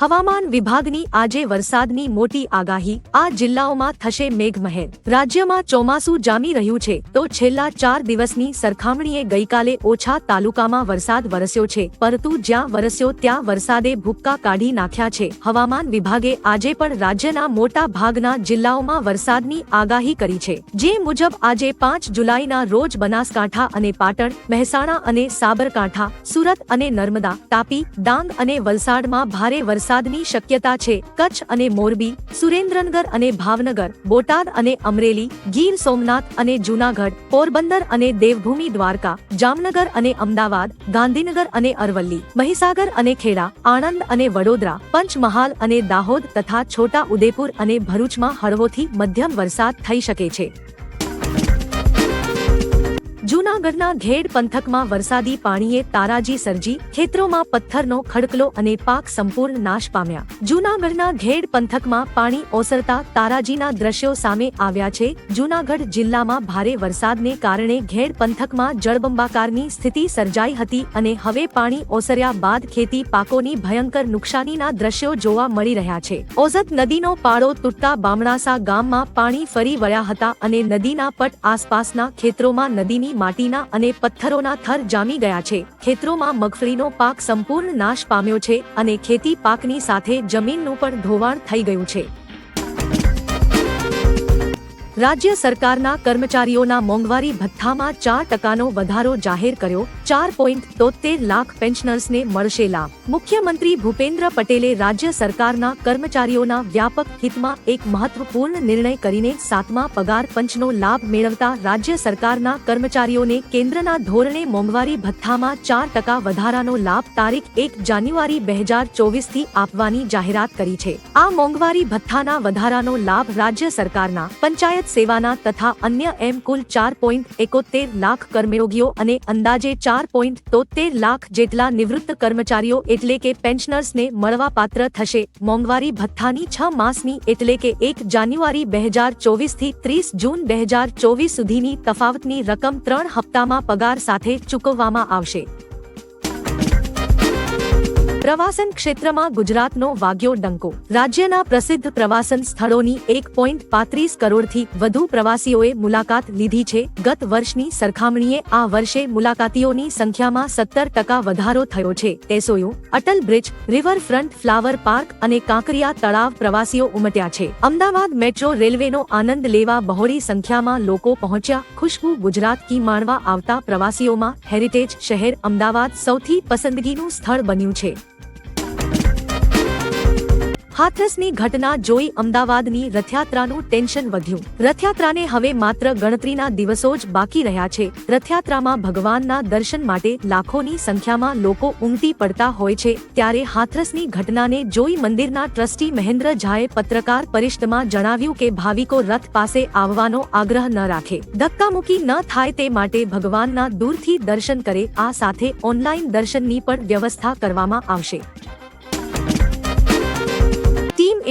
હવામાન વિભાગની આજે વરસાદની મોટી આગાહી. આ જિલ્લાઓમાં થશે મેઘમહેર. રાજ્યમાં ચોમાસું જામી રહ્યું છે, તો છેલ્લા ચાર દિવસની સરખામણીએ ગઈકાલે ઓછા તાલુકામાં વરસાદ વરસ્યો છે, પરંતુ જ્યાં વરસ્યો ત્યાં વરસાદે ભૂક્કા કાઢી નાખ્યા છે. હવામાન વિભાગે આજે પણ રાજ્યના મોટા ભાગના જિલ્લાઓમાં વરસાદની આગાહી કરી છે. જે મુજબ આજે પાંચ જુલાઈના રોજ બનાસકાંઠા અને પાટણ, મહેસાણા અને સાબરકાંઠા, સુરત અને નર્મદા, તાપી, ડાંગ અને વલસાડમાં ભારે વરસાદની શક્યતા છે. કચ્છ અને મોરબી, સુરેન્દ્રનગર અને ભાવનગર, બોટાદ અને અમરેલી, ગીર સોમનાથ અને જૂનાગઢ, પોરબંદર અને દેવભૂમિ દ્વારકા, જામનગર અને અમદાવાદ, ગાંધીનગર અને અરવલ્લી, મહીસાગર અને ખેડા, આણંદ અને વડોદરા, પંચમહાલ અને દાહોદ તથા છોટા ઉદેપુર અને ભરૂચમાં હળવોથી મધ્યમ વરસાદ થઈ શકે છે. જૂનાગઢના ઘેડ પંથકમાં વરસાદી પાણીએ તારાજી સર્જી, ખેતરોમાં પથ્થરનો ખડકલો અને પાક સંપૂર્ણ નાશ પામ્યા. જૂનાગઢના ઘેડ પંથકમાં પાણી ઓસરતા તારાજીના દ્રશ્યો સામે આવ્યા છે. જૂનાગઢ જિલ્લામાં ભારે વરસાદને કારણે ઘેડ પંથકમાં જળબંબાકારની સ્થિતિ સર્જાઈ હતી અને હવે પાણી ઓસર્યા બાદ ખેતી પાકોની ભયંકર નુકસાનીના દ્રશ્યો જોવા મળી રહ્યા છે. ઓઝત નદીનો પાળો તૂટતા બામણાસા ગામમાં પાણી ફરી વળ્યા હતા અને નદીના પટ આસપાસના ખેતરોમાં નદીની માટીના અને પથ્થરોના થર જામી ગયા છે. ખેતરોમાં મગફળીનો પાક સંપૂર્ણ નાશ પામ્યો છે અને ખેતી પાકની સાથે જમીનનું પણ ધોવાણ થઈ ગયું છે. રાજ્ય સરકારના કર્મચારીઓના મોંઘવારી ભથ્થામાં ચાર ટકાનો વધારો જાહેર કર્યો. ચાર પોઈન્ટ તોતેર લાખ પેન્શનર્સને મળશે લાભ. મુખ્યમંત્રી ભૂપેન્દ્ર પટેલે રાજ્ય સરકારના કર્મચારીઓના વ્યાપક હિતમાં એક મહત્વપૂર્ણ નિર્ણય કરીને સાતમા પગાર પંચનો લાભ મેળવતા રાજ્ય સરકારના કર્મચારીઓને કેન્દ્રના ધોરણે મોંઘવારી ભથ્થામાં ચાર ટકા વધારાનો લાભ તારીખ એક જાન્યુઆરી બે હજાર ચોવીસથી આપવાની જાહેરાત કરી છે. આ મોંઘવારી ભથ્થાના વધારાનો લાભ રાજ્ય સરકારના પંચાયત સેવાના તથા અન્ય એમ કુલ ચાર પોઈન્ટ એકોતેર લાખ કર્મયોગીઓ અને અંદાજે ચાર પોઈન્ટ તોતેર લાખ જેટલા નિવૃત્ત કર્મચારીઓ એટલે કે પેન્શનર્સને મળવાપાત્ર થશે. મોંઘવારી ભથ્થાની છ માસની એટલે કે એક જાન્યુઆરી બે હજાર ચોવીસથી ત્રીસ જૂન બે હજાર ચોવીસ સુધીની તફાવતની રકમ ત્રણ હપ્તામાં પગાર સાથે ચૂકવવામાં આવશે. પ્રવાસન ક્ષેત્રમાં ગુજરાતનો વાગ્યો ડંકો. રાજ્યના પ્રસિદ્ધ પ્રવાસન સ્થળોની એક પોઈન્ટ પાંત્રીસ કરોડથી વધુ પ્રવાસીઓએ મુલાકાત લીધી છે. ગત વર્ષની સરખામણીએ આ વર્ષે મુલાકાતીઓની સંખ્યામાં સત્તર ટકા વધારો થયો છે. એસોયું Atal bridge, riverfront flower park અને કાંકરિયા તળાવ પ્રવાસીઓ ઉમટ્યા છે. અમદાવાદ મેટ્રો રેલવેનો આનંદ લેવા બહોળી સંખ્યામાં લોકો પહોંચ્યા. ખુશ્બુ ગુજરાત કી માણવા આવતા પ્રવાસીઓમાં હેરિટેજ શહેર અમદાવાદ સૌથી પસંદગીનું સ્થળ બન્યું છે. હાથરસની ઘટના જોઈ અમદાવાદની રથયાત્રાનું ટેન્શન વધ્યું. રથયાત્રાને હવે માત્ર ગણતરીના દિવસો જ બાકી રહ્યા છે. રથયાત્રામાં ભગવાનના દર્શન માટે લાખોની સંખ્યામાં લોકો ઉમટી પડતા હોય છે. ત્યારે હાથરસની ઘટનાને જોઈ મંદિરના ટ્રસ્ટી મહેન્દ્ર ઝાએ પત્રકાર પરિષદમાં જણાવ્યું કે ભાવિકો રથ પાસે આવવાનો આગ્રહ ન રાખે. ધક્કામુક્કી ન થાય તે માટે ભગવાનના દૂરથી દર્શન કરે આ સાથે ઓનલાઈન દર્શનની પણ વ્યવસ્થા કરવામાં આવશે.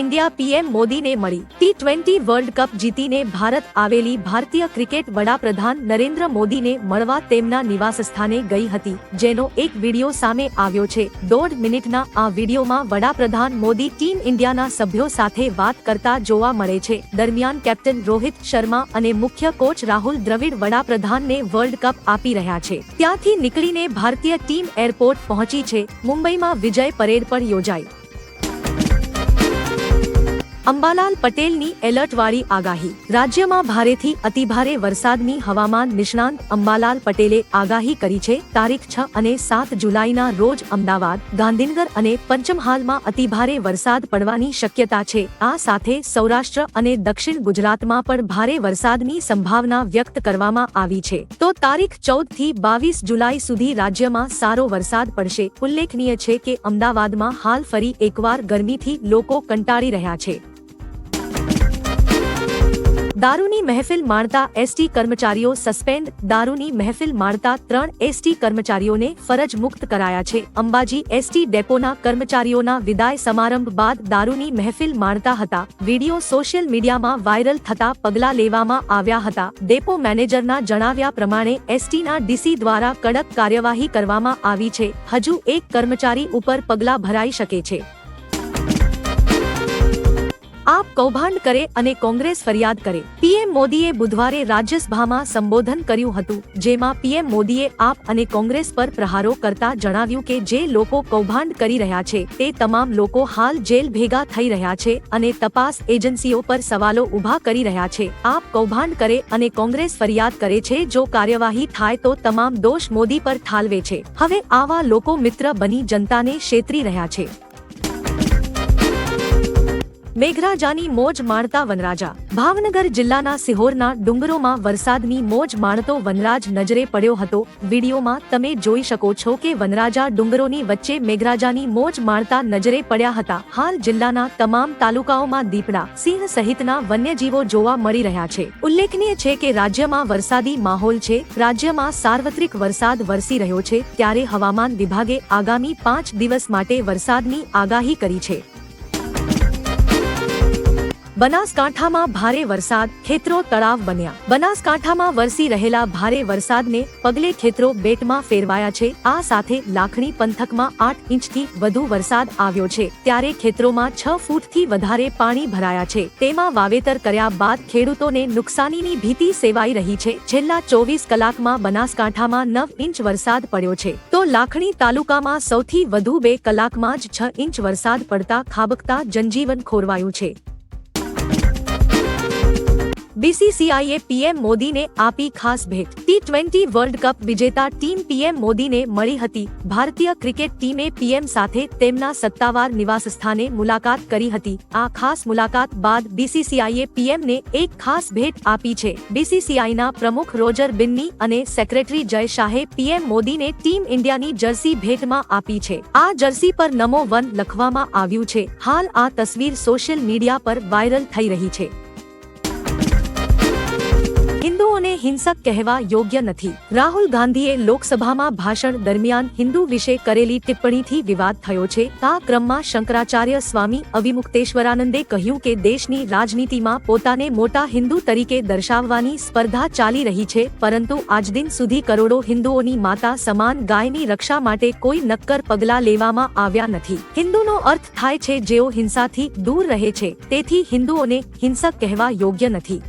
ઇન્ડિયા પીએમ મોદીને મળી. ટી ટ્વેન્ટી વર્લ્ડ કપ જીતીને ભારત આવેલી ભારતીય ક્રિકેટ વડાપ્રધાન નરેન્દ્ર મોદીને મળવા તેમના નિવાસસ્થાને ગઈ હતી, જેનો એક વીડિયો સામે આવ્યો છે. દોઢ મિનિટના આ વિડીયોમાં વડાપ્રધાન મોદી ટીમ ઇન્ડિયાના સભ્યો સાથે વાત કરતા જોવા મળે છે. દરમિયાન કેપ્ટન રોહિત શર્મા અને મુખ્ય કોચ રાહુલ દ્રવિડ વડાપ્રધાનને વર્લ્ડ કપ આપી રહ્યા છે. ત્યાંથી નીકળીને ભારતીય ટીમ એરપોર્ટ પહોંચી છે. મુંબઈમાં વિજય પરેડ પણ યોજાઈ અંબાલાલ પટેલની એલર્ટવાળી આગાહી. રાજ્યમાં ભારેથી અતિભારે વરસાદની હવામાન નિષ્ણાંત અંબાલાલ પટેલે આગાહી કરી છે. તારીખ છ અને સાત જુલાઈના રોજ અમદાવાદ, ગાંધીનગર અને પંચમહાલમાં અતિભારે વરસાદ પડવાની શક્યતા છે. આ સાથે સૌરાષ્ટ્ર અને દક્ષિણ ગુજરાતમાં પણ ભારે વરસાદની સંભાવના વ્યક્ત કરવામાં આવી છે. તો તારીખ ચૌદથી બાવીસ જુલાઈ સુધી રાજ્યમાં સારો વરસાદ પડશે. ઉલ્લેખનીય છે કે અમદાવાદમાં હાલ ફરી એકવાર ગરમીથી લોકો કંટાળી રહ્યા છે. દારૂની મહેફિલ માણતા એસટી કર્મચારીઓ સસ્પેન્ડ, દારૂની મહેફિલ માણતા ત્રણ એસટી કર્મચારીઓને ફરજ મુક્ત કરાયા છે. અંબાજી એસટી ડેપોના કર્મચારીઓના વિદાય સમારંભ બાદ દારૂની મહેફિલ માણતા હતા. વીડિયો સોશિયલ મીડિયામાં વાયરલ થતા પગલા લેવામાં આવ્યા હતા. ડેપો મેનેજરના જણાવ્યા પ્રમાણે, એસટીના ડીસી દ્વારા કડક કાર્યવાહી કરવામાં આવી છે. હજુ એક કર્મચારી ઉપર પગલા ભરાઈ શકે છે. આપ કૌભાંડ કરે અને કોંગ્રેસ ફરિયાદ કરે. પીએમ મોદીએ બુધવારે રાજ્યસભામાં સંબોધન કર્યું હતું, જેમાં પીએમ મોદીએ આપ અને કોંગ્રેસ પર પ્રહારો કરતા જણાવ્યું કે જે લોકો કૌભાંડ કરી રહ્યા છે, તે તમામ લોકો હાલ જેલ ભેગા થઈ રહ્યા છે અને તપાસ એજન્સીઓ પર સવાલો ઊભા કરી રહ્યા છે. આપ કૌભાંડ કરે અને કોંગ્રેસ ફરિયાદ કરે છે, જો કાર્યવાહી થાય તો તમામ દોષ મોદી પર ઠાલવે છે. હવે આવા લોકો મિત્ર બની જનતાને શેતરી રહ્યા છે. મેઘરાજાની મોજ માણતા વનરાજા. ભાવનગર જિલ્લાના સિહોરના ડુંગરોમાં વરસાદની મોજ માણતો વનરાજ નજરે પડ્યો હતો. વિડીયોમાં તમે જોઈ શકો છો કે વનરાજા ડુંગરોની વચ્ચે મેઘરાજાની મોજ માણતા નજરે પડ્યા હતા. હાલ જિલ્લાના તમામ તાલુકાઓમાં દીપડા, સિંહ સહિતના વન્યજીવો જોવા મળી રહ્યા છે. ઉલ્લેખનીય છે કે રાજ્યમાં વરસાદી માહોલ છે. રાજ્યમાં સાર્વત્રિક વરસાદ વરસી રહ્યો છે. ત્યારે હવામાન વિભાગે આગામી પાંચ દિવસ માટે વરસાદની આગાહી કરી છે. બનાસકાંઠામાં ભારે વરસાદ, ખેતરો તળાવ બન્યા. બનાસકાંઠામાં વરસી રહેલા ભારે વરસાદને પગલે ખેતરો બેટમાં ફેરવાયા છે. આ સાથે લાખણી પંથકમાં આઠ ઇંચથી વધુ વરસાદ આવ્યો છે. ત્યારે ખેતરોમાં છ ફૂટથી વધારે પાણી ભરાયા છે. તેમાં વાવેતર કર્યા બાદ ખેડૂતોને નુકસાનીની ભીતિ સેવાઈ રહી છે. છેલ્લા ચોવીસ કલાકમાં બનાસકાંઠામાં નવ ઇંચ વરસાદ પડ્યો છે. તો લાખણી તાલુકામાં સૌથી વધુ બે કલાકમાં જ છ ઇંચ વરસાદ પડતા ખાબકતા જનજીવન ખોરવાયું છે. બીસીસીઆઈએ પીએમ મોદીને આપી ખાસ ભેટ. ટી ટ્વેન્ટી વર્લ્ડ કપ વિજેતા ટીમ પીએમ મોદીને મળી હતી. ભારતીય ક્રિકેટ ટીમે પીએમ સાથે તેમના સત્તાવાર નિવાસસ્થાને મુલાકાત કરી હતી. આ ખાસ મુલાકાત બાદ બીસીસીઆઈએ પીએમને એક ખાસ ભેટ આપી છે. બીસીસીઆઈના પ્રમુખ રોજર બિન્ની અને સેક્રેટરી જય શાહે પીએમ મોદીને ટીમ ઇન્ડિયાની જર્સી ભેટમાં આપી છે. આ જર્સી પર નમો વન લખવામાં આવ્યું છે. હાલ આ તસવીર સોશિયલ મીડિયા પર વાયરલ થઈ રહી છે. હિન્દુઓને હિંસક કહેવા યોગ્ય નથી. રાહુલ ગાંધીએ લોકસભામાં ભાષણ દરમિયાન હિન્દુ વિશે કરેલી ટિપ્પણીથી વિવાદ થયો છે. આ ક્રમમાં શંકરાચાર્ય સ્વામી અવિમુક્તેશ્વરાનંદે કહ્યું કે દેશની રાજનીતિમાં પોતાને મોટા હિન્દુ તરીકે દર્શાવવાની સ્પર્ધા ચાલી રહી છે, પરંતુ આજદિન સુધી કરોડો હિન્દુઓની માતા સમાન ગાયની રક્ષા માટે કોઈ નક્કર પગલાં લેવામાં આવ્યા નથી. હિન્દુનો અર્થ થાય છે જેઓ હિંસાથી દૂર રહે છે, તેથી હિન્દુઓને હિંસક કહેવા યોગ્ય નથી.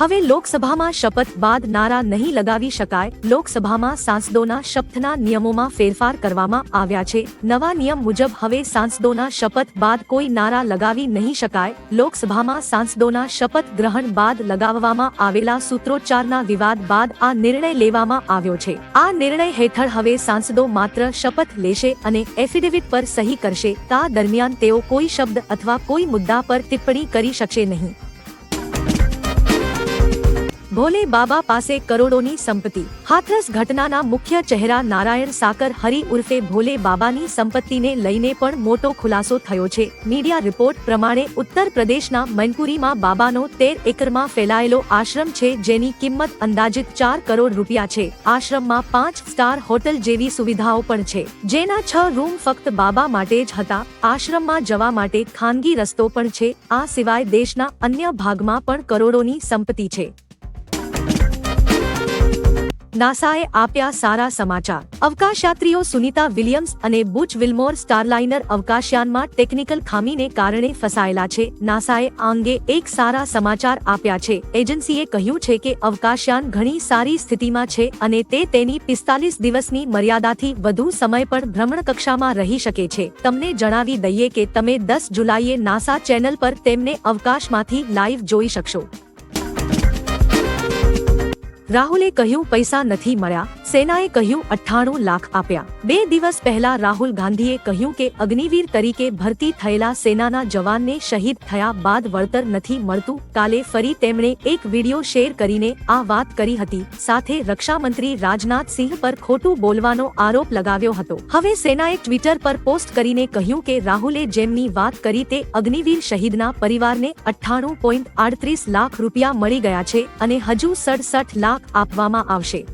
હવે લોકસભામાં શપથ બાદ નારા નહીં લગાવી શકાય. લોકસભામાં સાંસદોના શપથના નિયમોમાં ફેરફાર કરવામાં આવ્યા છે. નવા નિયમ મુજબ હવે સાંસદોના શપથ બાદ કોઈ નારા લગાવી નહીં શકાય. લોકસભામાં સાંસદોના શપથ ગ્રહણ બાદ લગાવવામાં આવેલા સૂત્રોચ્ચારના વિવાદ બાદ આ નિર્ણય લેવામાં આવ્યો છે. આ નિર્ણય હેઠળ હવે સાંસદો માત્ર શપથ લેશે અને એફિડેવિટ પર સહી કરશે. તા દરમિયાન તેઓ કોઈ શબ્દ અથવા કોઈ મુદ્દા પર ટિપ્પણી કરી શકશે નહીં. ભોલે બાબા પાસે કરોડોની સંપત્તિ. હાથરસ ઘટનાના મુખ્ય ચહેરા નારાયણ સાકર હરી ઉર્ફે ભોલે બાબાની સંપત્તિને લઈને પણ મોટો ખુલાસો થયો છે. મીડિયા રિપોર્ટ પ્રમાણે ઉત્તર પ્રદેશના મૈનપુરીમાં બાબાનો તેર એકરમાં ફેલાયેલો આશ્રમ છે જેની કિંમત અંદાજિત ચાર કરોડ રૂપિયા છે. આશ્રમમાં પાંચ સ્ટાર હોટલ જેવી સુવિધાઓ પણ છે. જેના છ રૂમ ફક્ત બાબા માટે જ હતા. આશ્રમમાં જવા માટે ખાનગી રસ્તો પણ છે. આ સિવાય દેશના અન્ય ભાગમાં પણ કરોડોની સંપત્તિ છે. નાસાએ આપ્યા સારા સમાચાર. અવકાશયાત્રીઓ સુનિતા વિલિયમ્સ અને બુચ વિલ્મોર સ્ટારલાઇનર અવકાશયાનમાં ટેકનિકલ ખામીને કારણે ફસાયેલા છે. નાસાએ આ અંગે એક સારા સમાચાર આપ્યા છે. એજન્સીએ કહ્યું છે કે અવકાશયાન ઘણી સારી સ્થિતિમાં છે અને તે તેની પિસ્તાલીસ દિવસની મર્યાદાથી વધુ સમય પણ ભ્રમણકક્ષામાં રહી શકે છે. તમને જણાવી દઈએ કે તમે દસ જુલાઈએ નાસા ચેનલ પર તેમને અવકાશમાંથી લાઈવ જોઈ શકશો. રાહુલે કહ્યું પૈસા નથી મળ્યા. સેનાએ કહ્યું, અઠ્ઠાણું લાખ આપ્યા. બે દિવસ પહેલા રાહુલ ગાંધીએ કહ્યું કે, અગ્નિવીર તરીકે ભરતી થયેલા સેનાના જવાનને શહીદ થયા બાદ વળતર નથી મળતું. કાલે ફરી તેમણે એક વીડિયો શેર કરીને આ વાત કરી હતી. સાથે રક્ષામંત્રી રાજનાથ સિંહ પર ખોટું બોલવાનો આરોપ લગાવ્યો હતો. હવે સેનાએ ટ્વિટર પર પોસ્ટ કરીને કહ્યું કે, રાહુલે જેમની વાત કરી તે અગ્નિવીર શહીદના પરિવારને અઠ્ઠાણું પોઈન્ટ આડત્રીસ લાખ રૂપિયા મળી ગયા છે અને હજુ સડસઠ લાખ આપવામાં આવશે.